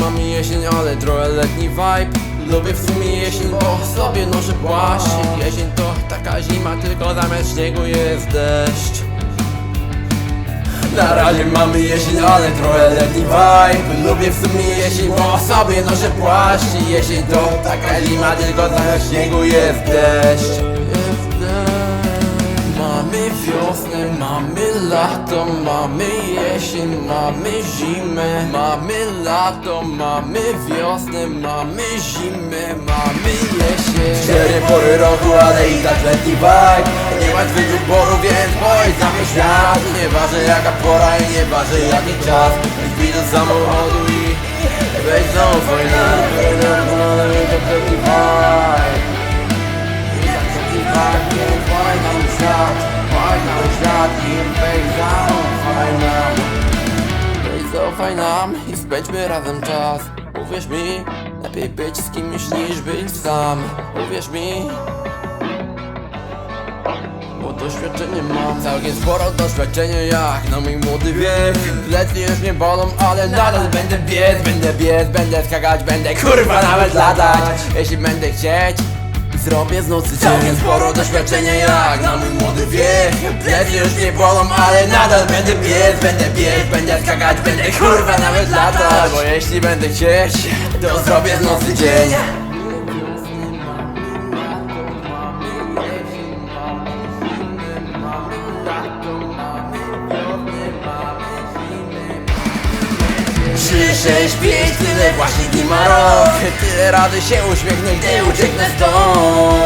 mamy jesień, ale trochę letni vibe. Lubię w sumie jesień, bo sobie noszę płaszcz Jesień to taka zima, tylko zamiast śniegu jest deszcz. Na razie mamy jesień, ale trochę letni vibe. Lubię w sumie jesień, bo sobie noszę płaszcz Jesień to taka zima, tylko zamiast śniegu jest deszcz wiosnę, mamy lato, mamy jesień, mamy zimę. Mamy lato, mamy wiosnę, mamy zimę, mamy jesień. Cztery pory roku, ale i tak letni vibe. Nie ma zbyt wyboru, więc boj za mnie świat. Nieważne jaka pora i nieważne jaki czas. Wbij do samochodu i weź znowu to letni vibe I fajna świat Fajna świat i weź zaufaj nam. Nam i spędźmy razem czas. Uwierz mi, lepiej być z kimś niż być sam. Uwierz mi bo doświadczenie mam. Całkiem sporo doświadczenia jak na mój młody wiek. Plecy już nie bolą, ale nadal będę biec. Będę biec, będę skakać, będę kurwa nawet latać. Jeśli będę chcieć Zrobię z nocy Całkiem sporo doświadczenia jak na mój młody wiek Plecy już nie bolą, ale nadal będę biec Będę biec, będę skakać, będę kurwa nawet latać. Bo jeśli będę chcieć, to zrobię z nocy dzień. Trzy, sześć, pięć, tyle właśnie dni ma rok. Tyle rady się uśmiechnę, gdy ucieknę stąd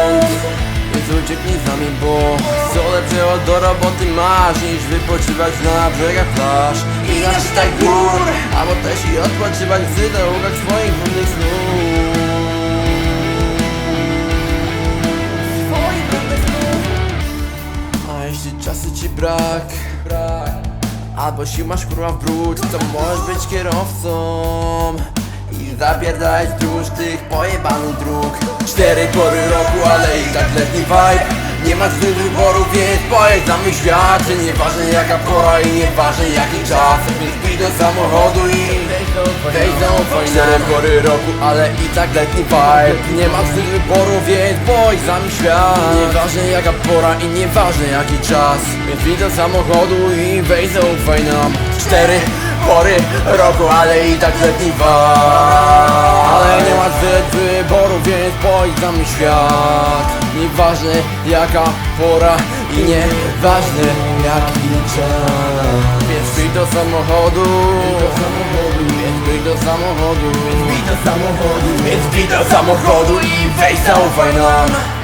ucieknij z nami, bo co lepszego do roboty masz Niż wypoczywać na brzegach plaż. I na szczytach gór Albo też i odpoczywać w zydełkach swoich brudnych snów. A jeśli czasu ci brak, brak Albo sił masz kurwa w brud, to możesz być kierowcą I zapierdalać wzdłuż tych pojebanych dróg. Cztery pory roku, ale i tak letni vibe. Nie masz zbyt wyboru, więc pojedź za mój świat. Nieważne jaka pora i nieważne jaki czas. Wbij do samochodu i wejdź zaufaj Cztery pory roku, ale i tak letni vibe. Nie masz zbyt wyboru, więc pojedź za mój świat. Nieważne jaka pora i nieważne jaki czas. Więc wbij do samochodu i wejdź zaufaj nam Cztery pory roku, ale i tak letni vibe Ale nie ma zbyt wyboru, więc pojedź za mój świat. Nieważne jaka pora i nieważne jaki czas. Więc wbij do samochodu. Więc wbij do samochodu. Więc wbij do samochodu. Więc wbij do samochodu i wejdź zaufaj nam